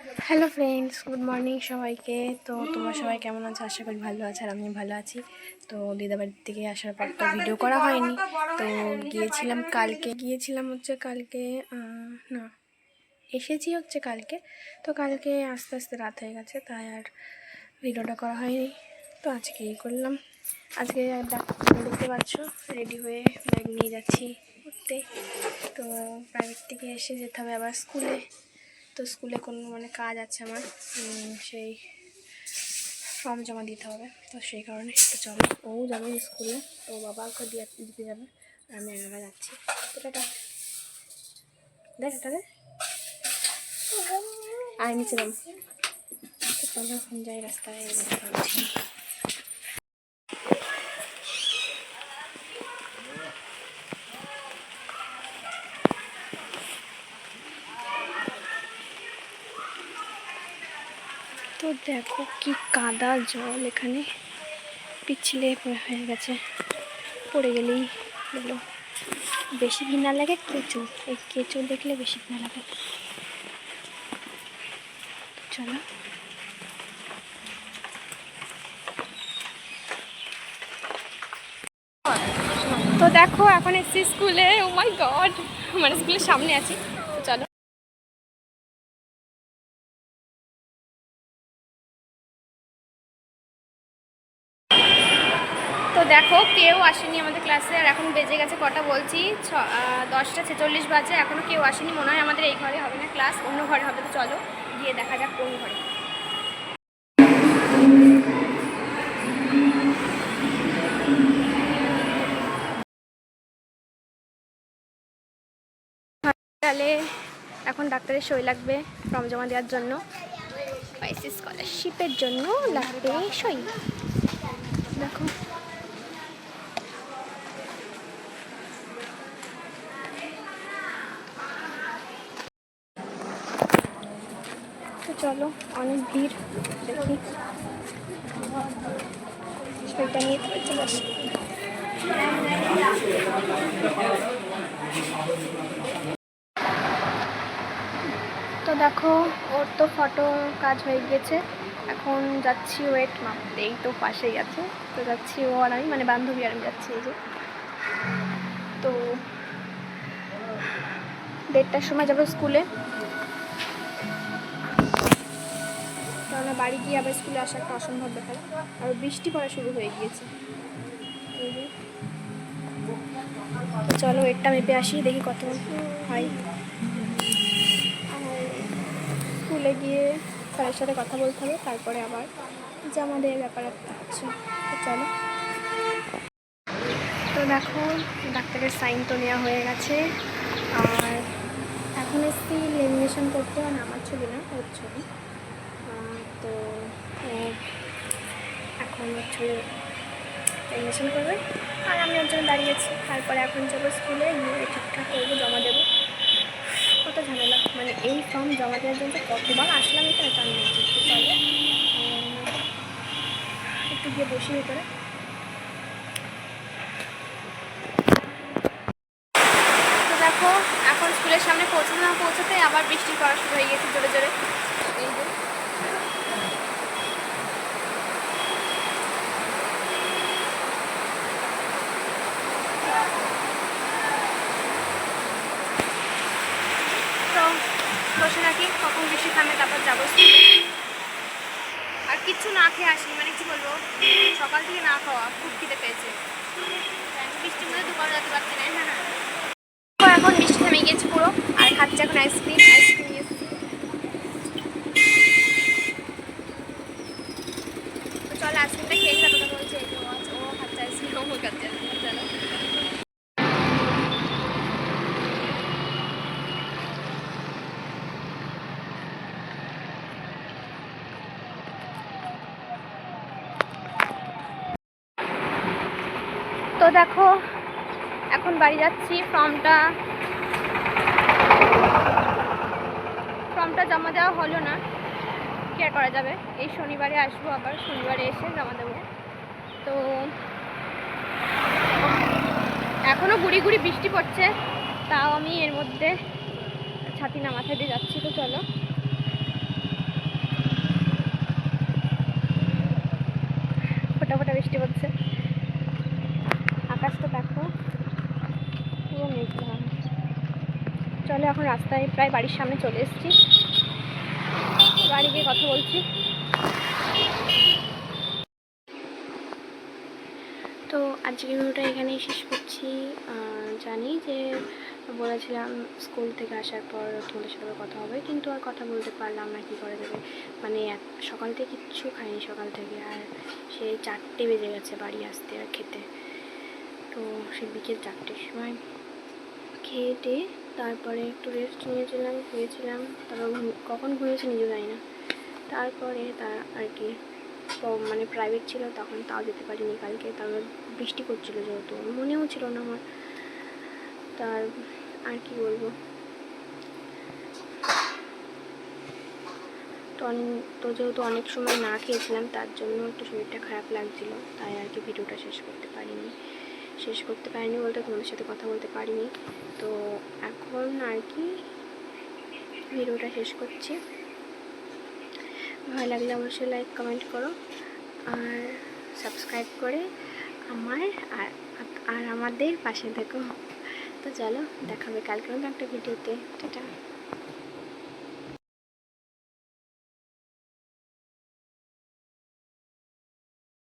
Hello friends good morning সবাইকে। তো তোমরা সবাই কেমন আছো? আশা করি ভালো আছে আর আমি ভালো আছি। তো দিদাবাড়ির থেকে আসার পর তো ভিডিও করা হয়নি। তো গিয়েছিলাম কালকে। গিয়েছিলাম হচ্ছে কালকে না, এসেছি হচ্ছে কালকে। তো কালকে আস্তে আস্তে রাত হয়ে গেছে, তাই আর ভিডিওটা করা হয়নি। তো আজকে এই করলাম। আজকে দেখতে পাচ্ছ রেডি হয়ে ব্যাগ নিয়ে যাচ্ছি ঘুরতে। তো প্রাইভেট থেকে এসে যেতে হবে আবার স্কুলে তো স্কুলে কোনো মানে কাজ আছে আমার সেই ফর্ম জমা দিতে হবে। তো সেই কারণে তো চলো। ও যাবে স্কুলে, ও বাবা ওকে দিয়ে দিতে যাবে আর আমি একা যাচ্ছি টাটা। দেখ এটা দেখ। আয় নিচে তো যাই রাস্তায়। তো দেখো কি কাদা জল এখানে পিছলে হয়ে গেছে। পড়ে গেলেই গেলো বেশি ঘৃণা লাগে, কেঁচো। এই কেঁচো দেখলে বেশি ঘৃণা লাগে। চলো। তো দেখো, এখন এসছি স্কুলে। ও মাই গড মানে স্কুলের সামনে আছি। দেখো, কেউ আসেনি আমাদের ক্লাসে আর এখন বেজে গেছে কটা বলছি? ছ দশটা ছেচল্লিশ বাজে এখনও কেউ আসেনি, মনে হয় আমাদের এই ঘরে হবে না ক্লাস অন্য ঘরে হবে, তো চলো গিয়ে দেখা যাক কোন ঘরে। তাহলে এখন ডাক্তারের সই লাগবে ফর্ম জমা দেওয়ার জন্য। স্কলারশিপের জন্য লাগবে সই। দেখো। তো চলো। অনেক ভিড়, দেখি। সইটা নিয়ে চলে তো দেখো, ওর তো ফটো কাজ হয়ে গিয়েছে। এখন যাচ্ছি ওয়েট মাপতে এই তো পাশেই আছে। তো যাচ্ছি ও আর আমি মানে বান্ধবী আর আমি যাচ্ছি এই যে। তো দেড়টার সময় যাব স্কুলে। কেননা বাড়ি গিয়ে আবার স্কুলে আসা একটা অসম্ভব ব্যাপার। আর বৃষ্টি পড়া শুরু হয়ে গিয়েছে। চলো, এরটা মেপে আসি, দেখি কত হয়। আর স্কুলে গিয়ে স্যারের সাথে কথা বলতে হবে, তারপরে আবার যে আমাদের ব্যাপার আছে। চলো। তো দেখো, ডাক্তারের সাইন তো নেওয়া হয়ে গেছে। আর এখন এসছি লেমিনেশন করতে মানে আমার ছবি না, ওর ছবি। তো এখন হচ্ছে লেমিনেশন করবে। আর আমি ওর জন্য দাঁড়িয়েছি তারপরে এখন যাব স্কুলে গিয়ে ঠিকঠাক করব, জমা দেবো। কত ঝামেলা। মানে এই ফর্ম জমা দেওয়ার জন্য কতবার আসলাম এটা এটা আমি একটু গিয়ে বসি ভিতরে। এখন স্কুলের সামনে পৌঁছাতে না পৌঁছাতে আবার বৃষ্টি পড়া শুরু হয়ে গেছে জোরে জোরে। এই যে তো বসে রাখি থামে তারপর যাব। আর কিচ্ছু না খেয়ে আসি মানে কি বলব, সকাল থেকে না খাওয়া, খুব খিদে পেয়েছে। বৃষ্টির মধ্যে দোকানে যেতে পারছি না হ্যাঁ হ্যাঁ। এখন বৃষ্টি থেমে গিয়েছে পুরো, আর খাচ্ছে এখন আইসক্রিম আইসক্রিম চল আইসক্রিমটা খেয়ে তারপরে বলছে ও খাচ্ছে আইসক্রিম, ও খাচ্ছে চলো দেখো, এখন বাড়ি যাচ্ছি, ফর্মটা ফর্মটা জমা দেওয়া হলো না। কেয়ার করা যাবে? এই শনিবারে আসব আবার, শনিবারে এসে জমা দেবো। তো এখনও গুড়ি গুড়ি বৃষ্টি পড়ছে, তাও আমি এর মধ্যে ছাতি না মাথায় দিয়ে যাচ্ছি, তো চলো। ফোটা ফোটা বৃষ্টি পড়ছে। রাস্তা দেখো। পুরো মেঘলা। চলে এখন রাস্তায় প্রায় বাড়ির সামনে চলে এসেছি। বাড়ি গিয়ে কথা বলছি। তো আজকের ভিডিওটা এখানেই শেষ করছি। জানি যে বলেছিলাম স্কুল থেকে আসার পর তোমাদের সাথে কথা হবে, কিন্তু আর কথা বলতে পারলাম না, কী করে যাবে? মানে সকাল থেকে কিচ্ছু খাইনি সকাল থেকে, আর সেই চারটে বেজে গেছে বাড়ি আসতে আর খেতে। তো সে বিকেল চারটের সময় খেয়ে টেয়ে তারপরে একটু রেস্ট নিয়েছিলাম শুয়েছিলাম। তারপর কখন ঘুমিয়েছি নিজে জানি না। তারপরে তার আর কি মানে প্রাইভেট ছিল, তখন তাও যেতে পারিনি কালকে। তারপর বৃষ্টি করছিল যেহেতু, মনেও ছিল না আমার। তার আর কি বলব? তো তো যেহেতু অনেক সময় না খেয়েছিলাম, তার জন্য একটু শরীরটা খারাপ লাগছিল। তাই আর কি ভিডিওটা শেষ করতে পারিনি। শেষ করতে পারিনি বলতে তোমাদের সাথে কথা বলতে পারিনি। তো এখন আর কি ভিডিওটা শেষ করছি। ভালো লাগলে অবশ্যই লাইক কমেন্ট করো আর সাবস্ক্রাইব করে আমার আর আর আমাদের পাশে থেকো। তো চলো, দেখাবে কালকে একটা ভিডিওতে। টাটা।